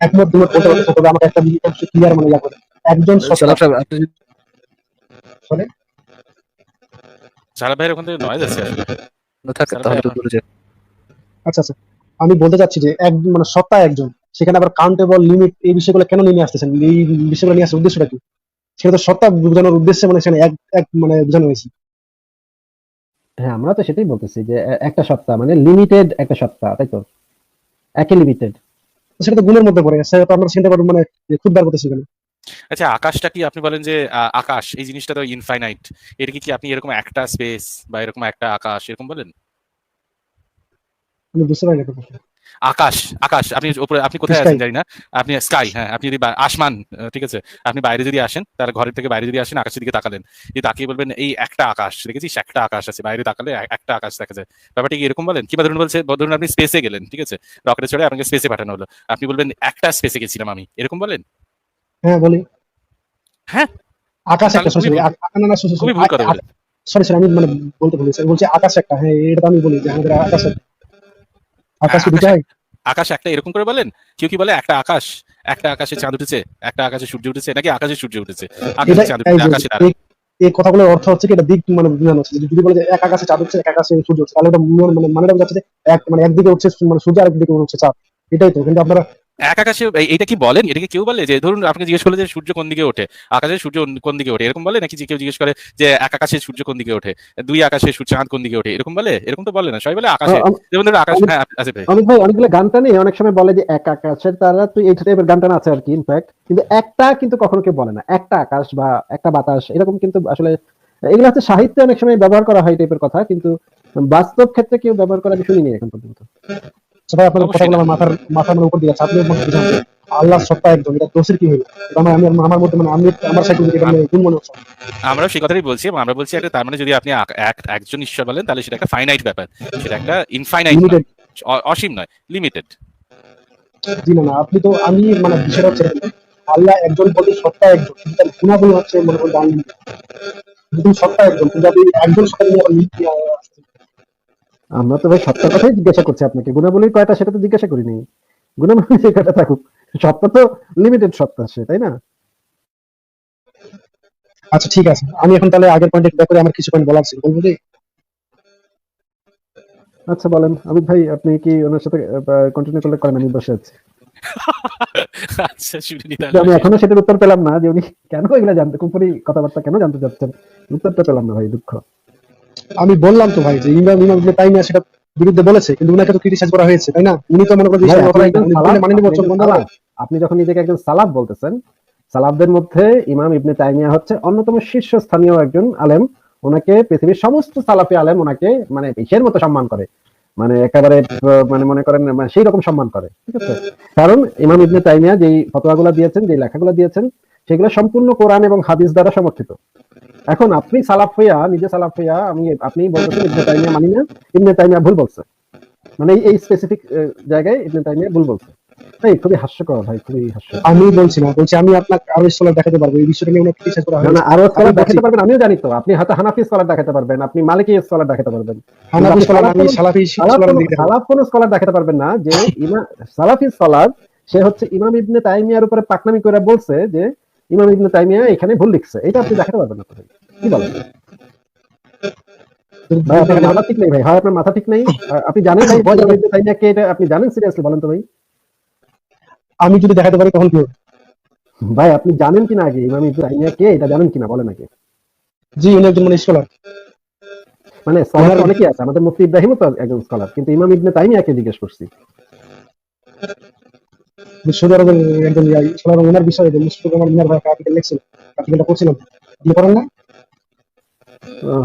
একমত দুমত বলতে পারছি তবে আমাকে একটা ক্লিয়ার মানে ইয়া করে একজন সালাম সাহেব আপনি যদি সারা ভাইয়ের ওখান থেকে নয় যাচ্ছে আসলে না থাকেন তাহলে তো দূরে যান আচ্ছা আচ্ছা। আমি বলতে চাচ্ছি যে এক মানে সত্তা একজন সেখানে আবার কাউন্টেবল লিমিট এই বিষয়গুলো কেন নিয়ে আসতেছেন এই বিষয়গুলো নিয়ে আসার উদ্দেশ্যটা কি? সেটা তো সত্তা বোঝানোর উদ্দেশ্যে মানে সেখানে এক এক মানে বোঝানো হয়েছে। হ্যাঁ আমরা তো সেটাই বলতেছি যে একটা সপ্তাহ মানে লিমিটেড একটা সপ্তাহ তাই তো? একে লিমিটেড সেটা তো গুণের মধ্যে পড়ে সেটা তো আমরা চিন্তা করব মানে খুব বার করতেছি কেন? আচ্ছা আকাশটা কি আপনি বলেন যে আকাশ এই জিনিসটা তো ইনফাইনাইট এর কি কি আপনি এরকম একটা স্পেস বা এরকম একটা আকাশ এরকম বলেন? আমি বুঝতে পারি না। আকাশ আকাশ আপনি উপরে আপনি কোথায়. আছেন জানি না। আপনি স্কাই হ্যাঁ আপনি যদি আসমান ঠিক আছে? আপনি বাইরে যদি আসেন তার ঘরের থেকে বাইরে যদি আসেন আকাশের দিকে তাকালেন যে তাকিয়ে বলবেন এই একটা আকাশ দেখেছিস? একটা আকাশ আছে। বাইরে তাকালে একটা আকাশ দেখা যায়। ব্যাপারটা কি এরকম বলেন? কিংবা ধরুন বলছে? ধরুন আপনি স্পেসে গেলেন ঠিক আছে? রকেটে চড়ে আপনাকে স্পেসে পাঠানো হলো। আপনি বলবেন একটা স্পেসে গেছিলাম আমি। এরকম বলেন? হ্যাঁ বলি। হ্যাঁ। আকাশ একটা সরি সরি সরি আমি মানে বলতে আমি বলছি আকাশ একটা হ্যাঁ এটা আমি বলি যে আমাদের আকাশ একটা। আকাশ কি আকাশ একটা এরকম করে বলেন? কেউ কি বলে একটা আকাশ একটা আকাশে চাঁদ উঠেছে একটা আকাশে সূর্য উঠেছে নাকি আকাশে সূর্য উঠেছে? আকাশে চাঁদ এই উঠেছে আকাশে তারা। এই- এই কথাগুলোর অর্থ হচ্ছে কি এটা দিক মানে বোঝানো হচ্ছে। যদি বলে যে এক আকাশে চাঁদ উঠছে এক আকাশে সূর্য উঠছে তাহলে এটা মনে- মানে মানেটা বোঝাচ্ছে যে এক মানে একদিকে উঠছে মানে সূর্য আরেকদিকে উঠছে চাঁদ। এটাই তো। কিন্তু আপনারা এক আকাশে এইটা কি বলেন? এটাকে কেউ বলে? যে ধরুন আপনাকে জিজ্ঞেস করলে যে সূর্য কোন দিকে ওঠে। আকাশে সূর্য কোন দিকে ওঠে? এরকম বলে? নাকি যে কেউ জিজ্ঞেস করে যে এক আকাশে সূর্য কোন দিকে ওঠে? দুই আকাশে সূর্য চাঁদ কোন দিকে ওঠে? এরকম বলে? এরকম তো বলে না। সবাই বলে আকাশে। যেমন ধরুন আকাশ হ্যাঁ আছে ভাই। অনেক ভাই অনেকগুলো গান নেই অনেক সময় বলে যে এক আকাশের তারা তুই এই টাইপের গান টানা আছে আর কি ইনফ্যাক্ট কিন্তু একটা কিন্তু কখনো কেউ বলে না। একটা আকাশ বা একটা বাতাস এরকম কিন্তু আসলে এগুলো হচ্ছে সাহিত্যে অনেক সময় ব্যবহার করা হয় টাইপের কথা কিন্তু বাস্তব ক্ষেত্রে কেউ ব্যবহার করা আমি শুনিনি এখন পর্যন্ত। সবাই আপনার কথাগুলো আমার মাথার মাথার মানে উপর দিয়ে আপনি আল্লাহ সত্তা একজন এটা দোষের কি হইল এটা আমি আমার মধ্যে মানে আমি আমার সাইকেল এটা মানে গুণ মনে হচ্ছে। আমরাও সেই কথাই বলছি আমরা বলছি একটা তার মানে যদি আপনি এক- একজন ঈশ্বর বলেন তাহলে সেটা একটা ফাইনাইট ব্যাপার। সেটা একটা ইনফাইনাইট অসীম নয় লিমিটেড জি না আপনি তো আমি মানে বিষয়টা হচ্ছে আল্লাহ একজন বলতে সত্তা একজন কিন্তু তার গুণাবলী হচ্ছে মনে করেন সত্তা একজন কিন্তু আপনি একজন সত্তা নিয়ে আবার লিমিট দিয়ে আসছেন। আমরা তো ভাই সত্তার কথাই জিজ্ঞাসা করছি আপনাকে। গুণাবলীর কয়টা সেটা তো জিজ্ঞাসা করিনি। গুণাবলী যে কয়টা থাকুক। সত্তা তো লিমিটেড সত্তা সে তাই না? আচ্ছা ঠিক আছে। আমি এখন তাহলে আগের পয়েন্টে ব্যাক করে আমার কিছু পয়েন্ট বলার ছিল। বলব যে আচ্ছা বলেন। আবিদ ভাই আপনি কি ওনার সাথে কন্টিনিউ করলে করেন আমি বসে আছি। আচ্ছা আমি এখনও সেটার উত্তর পেলাম না যে উনি কেন এগুলো জানতে কুপুরি কথাবার্তা কেন জানতে চাচ্ছেন? উত্তরটা পেলাম না ভাই দুঃখ। আমি বললাম তো ভাই যে ইমাম ইমাম যে তাই না সেটা বিরুদ্ধে বলেছে কিন্তু উনাকে তো ক্রিটিসাইজ করা হয়েছে তাই না? উনি তো মনে করেন যে ভাই, ইসলামের আপনি কথা একজন উনি সালাফ, বললে মানে নিব আপনি চোখ একজন বন্ধ সালাফ। না আপনি যখন নিজেকে একজন সালাফ বলতেছেন সালাফদের মধ্যে ইমাম ইবনে তাইমিয়া হচ্ছে অন্যতম শীর্ষস্থানীয় একজন আলেম। ওনাকে পৃথিবীর সমস্ত সালাফি আলেম ওনাকে মানে বিশের মতো সম্মান করে। মানে একেবারে মানে মনে করেন মানে সেই রকম সম্মান করে ঠিক আছে? কারণ ইমাম ইবনে তাইমিয়া যেই ফতোয়াগুলো দিয়েছেন যে লেখাগুলো দিয়েছেন সেগুলো সম্পূর্ণ কোরআন এবং হাদিস দ্বারা সমর্থিত। এখন আপনি সালাফ হইয়া নিজে সালাফ হইয়া আমি আপনি বলতেছেন ইবনে তাইমিয়া মানি না ইবনে তাইমিয়া ভুল বলছে। মানে এই- স্পেসিফিক জায়গায় ইবনে তাইমিয়া ভুল বলছে। তাই খুবই হাস্যকর ভাই খুবই হাস্যকর। আমি বলছি না বলছি আমি আপনাকে আরও স্কলার দেখাতে পারব এই বিষয়টা নিয়ে ওনাকে ক্রিটিসাইজ করা না হয়েছে না আরও স্কলার দেখাতে পারবেন আমিও জানি তো। আপনি হয়তো হানাফি স্কলার দেখাতে পারবেন আপনি মালিকি স্কলার দেখাতে পারবেন। হানাফি স্কলার আমি সালাফ- সালাফি কোন- সালাফ কোন স্কলার দেখাতে পারবেন না যে ইমা সালাফি স্কলার সে হচ্ছে ইমাম ইবনে তাইমিয়ার উপরে পাকনামি করে বলছে যে ইমাম ইবনে তাইমিয়া এখানে ভুল লিখছে। এটা আপনি দেখাতে পারবেন না। কি বলেন? ভাই আপনার মাথা ঠিক নেই ভাই। হয় আপনার মাথা ঠিক নেই। আপনি জানেন ভাই ইমাম ইবনে তাইমিয়া কে এটা? আপনি জানেন সিরিয়াসলি বলেন তো ভাই। আমি যদি দেখাতে পারি তখন কি ভাই আপনি জানেন কিনা আগে ইমাম ইবনে তাইমিয়া কে? এটা জানেন কিনা? বলেন আগে। জি উনি একজন মানে স্কলার মানে স্কলার অনেকেই আছে? আমাদের মুফতি ইব্রাহিমও তো একজন স্কলার কিন্তু ইমাম ইবনে তাইমিয়াকে জিজ্ঞেস করছি। একজন স্কলার ওনার বিষয়ে যে রহমান মিনার ভাই আর্টিকেল লিখছিল আর্টিকেলটা আপনি করেন না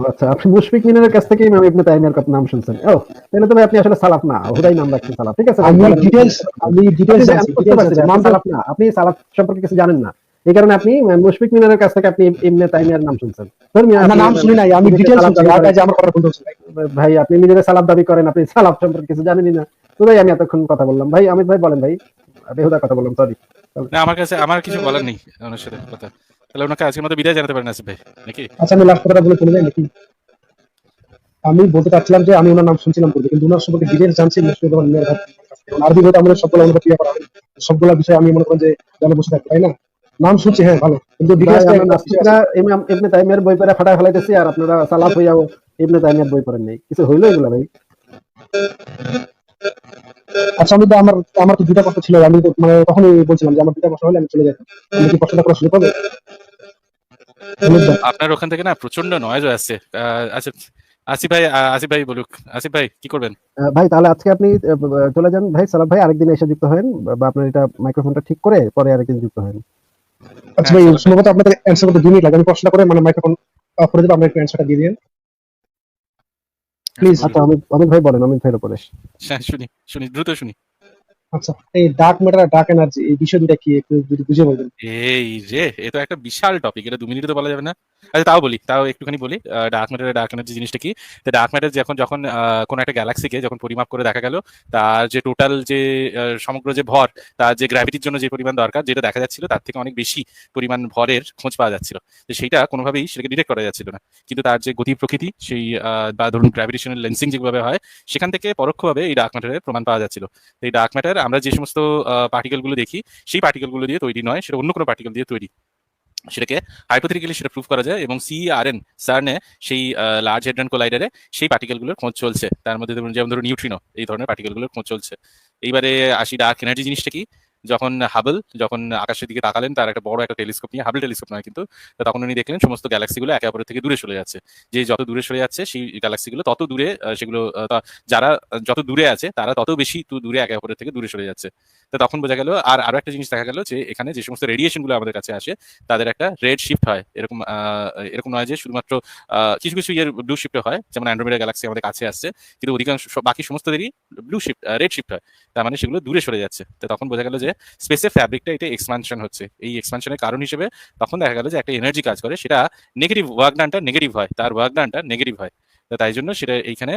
আচ্ছা আপনি মুশফিক মিনারের কাছ থেকে ইমাম ইবনে তাইমিয়ার কথা নাম শুনছেন। ও তাহলে তো আপনি আসলে সালাফ না হুদাই নাম রাখছেন সালাফ ঠিক আছে? আমি। ডিটেলস আমি আমি পারছি, আপনি সালাফ না আপনি সালাফ সম্পর্কে কিছু জানেন না। এই কারণে আপনি মুশফিক মিনারের কাছ থেকে আপনি ইবনে তাইমিয়ার নাম শুনছেন। নাম শুনি নাই আমি দাবি শুনছি আমার কথা বলতে ভাই আপনি নিজেরা সালাফ দাবি করেন আপনি সালাফ সম্পর্কে কিছু জানেনই না। তো ভাই আমি এতক্ষণ কথা বললাম। ভাই অমিত ভাই বলেন ভাই। বেহুদা কথা বললাম সরি না আমার কাছে আমার কিছু বলার নেই ওনার সাথে কথা। তাহলে ওনাকে আজকের মতো বিদায় জানাতে পারেন আসিফ ভাই নাকি? আচ্ছা আমি লাস্ট কথাটা বলে চলে যাই নাকি? আমি বলতে চাচ্ছিলাম যে আমি ওনার নাম শুনছিলাম পূর্বে কিন্তু ওনার সম্পর্কে ডিটেলস জানছি মুশফিকুর রহমান মিয়ার কাছ আরবি আমাদের সবগুলো অনুভূতি করা হয়। সবগুলো বিষয় আমি মনে করেন যে জানে বসে থাকি তাই না? নাম শুনছি হ্যাঁ ভালো। কিন্তু নাস্তিকরা ইমাম বই পড়ে ফাটায় ফেলাইতেছি আর আপনারা সালাফ হইয়াও ইবনে তাইমিয়ার বই পড়েন নেই। কিছু হইল এগুলো ভাই? আচ্ছা আমি তো আমার আমার তো দুটা প্রশ্ন ছিল আমি তো মানে তখনই বলছিলাম যে আমার দুটা প্রশ্ন হলে আমি চলে যেতাম আমি কি প্রশ্নটা করা শুরু করব আপনার ওখান থেকে না প্রচণ্ড নয়েজ আহ, আচ্ছা আসিফ ভাই আসিফ ভাই বলুক। আসিফ ভাই কি করবেন? ভাই তাহলে আজকে আপনি চলে যান। ভাই সালাফ ভাই আরেকদিন এসে যুক্ত হন বা আপনার এটা মাইক্রোফোনটা ঠিক করে পরে আরেকদিন যুক্ত হন আচ্ছা ভাই সম্ভবত আপনাদের অ্যান্সার করতে দুই মিনিট লাগে। আমি প্রশ্নটা করে মানে মাইক্রোফোন অফ করে দেবো আপনি একটু অ্যান্সারটা দিয়ে দিন প্লিজ আচ্ছা অমিত অমিত ভাই বলেন অমিত ভাইয়ের উপরে হ্যাঁ, শুনি শুনি দ্রুত শুনি। আচ্ছা এই ডার্ক ম্যাটার আর ডার্ক এনার্জি এই বিষয় দুটা কি একটু যদি বুঝে বলবেন? এই রে এ তো একটা বিশাল টপিক এটা দু মিনিটে তো বলা যাবে না। আচ্ছা তাও বলি, তাও একটুখানি বলি ডার্ক ম্যাটার ডার্ক এনার্জি জিনিসটা কি? তো ডার্ক ম্যাটার যখন যখন কোনো একটা গ্যালাক্সিকে যখন পরিমাপ করে দেখা গেল, তার যে টোটাল যে সমগ্র যে ভর, তার যে গ্র্যাভিটির জন্য যে পরিমাণ দরকার, যেটা দেখা যাচ্ছিল, তার থেকে অনেক বেশি পরিমাণ ভরের খোঁজ পাওয়া যাচ্ছিল। তো সেইটা কোনোভাবেই সেটাকে ডিটেক্ট করা যাচ্ছিল না। কিন্তু তার যে গতি প্রকৃতি, সেই বা ধরুন গ্র্যাভিটেশনাল লেন্সিং যেভাবে হয়, সেখান থেকে পরোক্ষভাবে এই ডার্ক ম্যাটারের প্রমাণ পাওয়া যাচ্ছিল। এই ডার্ক ম্যাটার আমরা যে সমস্ত পার্টিকেলগুলো দেখি, সেই পার্টিকেলগুলো দিয়ে তৈরি নয়, সেটা অন্য কোনো পার্টিকেল দিয়ে তৈরি। সেটাকে হাইপোথেটিক্যালি সেটা প্রুফ করা যায় এবং সিআরএন সার্নে সেই লার্জ হেড্রন কোলাইডারে সেই পার্টিকেলগুলোর খোঁজ চলছে। তার মধ্যে যেমন ধরুন নিউট্রিনো এই ধরনের পার্টিকেলগুলোর খোঁজ চলছে। এইবারে আসি ডার্ক এনার্জি জিনিসটা কি? যখন হাবল যখন আকাশের দিকে তাকালেন, তার একটা বড় একটা টেলিস্কোপ নিয়ে হাবল টেলিস্কোপ নয় কিন্তু, তখন উনি দেখলেন সমস্ত গ্যালাক্সিগুলো একে অপরের থেকে দূরে চলে যাচ্ছে। যে যত দূরে সরে যাচ্ছে, সেই গ্যালাক্সিগুলো তত দূরে সেগুলো যারা, যত দূরে আছে, তারা তত বেশি দূরে একে অপরের থেকে দূরে সরে যাচ্ছে। তো তখন বোঝা গেল, আর আরও একটা জিনিস দেখা গেল যে এখানে যে সমস্ত রেডিয়েশনগুলো আমাদের কাছে আসে, তাদের একটা রেড শিফট হয়। এরকম এরকম নয় যে শুধুমাত্র কিছু কিছু ইয়ের ব্লু শিফট হয়, যেমন অ্যান্ড্রোমেডা গ্যালাক্সি আমাদের কাছে আসছে, কিন্তু অধিকাংশ বাকি সমস্তদেরই ব্লু শিফট রেড শিফট হয়। তার মানে সেগুলো দূরে সরে যাচ্ছে। তো তখন বোঝা গেল যে স্পেসের ফ্যাব্রিকটা এটা এক্সপানশন হচ্ছে। এই এক্সপানশনের কারণ হিসেবে তখন দেখা গেল যে একটা এনার্জি কাজ করে, সেটা নেগেটিভ ওয়ার্ক ডানটা নেগেটিভ হয়, তার ওয়ার্ক ডানটা নেগেটিভ হয়। তাই জন্য সেটা এইখানে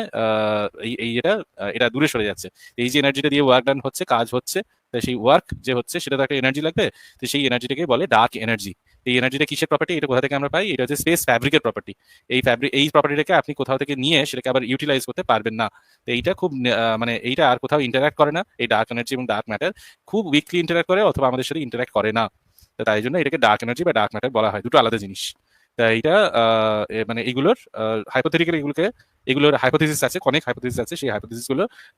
এই এটা এটা দূরে সরে যাচ্ছে। এই যে এনার্জিটা দিয়ে ওয়ার্ক ডান হচ্ছে, কাজ হচ্ছে তো সেই ওয়ার্ক যে হচ্ছে সেটা তো একটা এনার্জি লাগবে, তো সেই এনার্জিটাকে বলে ডার্ক এনার্জি এই এনার্জিটা কিসের প্রপার্টি এটা কোথা থেকে আমরা পাই? এটা হচ্ছে স্পেস ফ্যাব্রিকের প্রপার্টি এই ফ্যাব্রিক এই প্রপার্টিটাকে আপনি কোথাও থেকে নিয়ে সেটাকে আবার ইউটিলাইজ করতে পারবেন না। তো এইটা খুব মানে এইটা আর কোথাও ইন্টারাক্ট করে না। এই ডার্ক এনার্জি এবং ডার্ক ম্যাটার খুব উইকলি ইন্টারাক্ট করে অথবা আমাদের সাথে ইন্টারাক্ট করে না। তাই জন্য এটাকে ডার্ক এনার্জি বা ডার্ক ম্যাটার বলা হয়। দুটো আলাদা জিনিস। এইটা মানে এগুলোর হাইপোথেটিক্যাল এগুলোকে এগুলোর হাইপোথিসিস আছে অনেক হাইপোথিসিস আছে সেই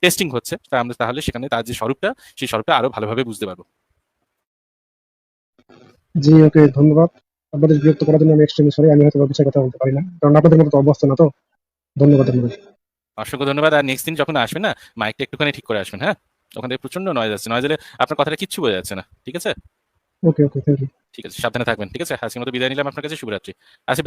টেস্টিং হচ্ছে। তা আমরা তাহলে সেখানে তার যে স্বরূপটা সেই স্বরূপটা আরও ভালোভাবে বুঝতে পারব। জি ওকে ধন্যবাদ। আপনাদের বিরক্ত করার জন্য আমি এক্সট্রিমলি সরি আমি হয়তো বিষয়ে কথা বলতে পারি না কারণ আপনাদের মতো তো না তো। ধন্যবাদ অসংখ্য ধন্যবাদ আর নেক্সট দিন যখন আসবেন না মাইকটা একটুখানি ঠিক করে আসবেন হ্যাঁ? ওখান প্রচণ্ড নয়েজ আসছে নয়েজ এলে আপনার কথাটা কিচ্ছু বোঝা যাচ্ছে না ঠিক আছে? ওকে ওকে থ্যাংক ইউ ঠিক আছে, সাবধানে থাকবেন, ঠিক আছে? আজকের মতো বিদায় নিলাম আপনার কাছে, শুভরাত্রি। আসিফ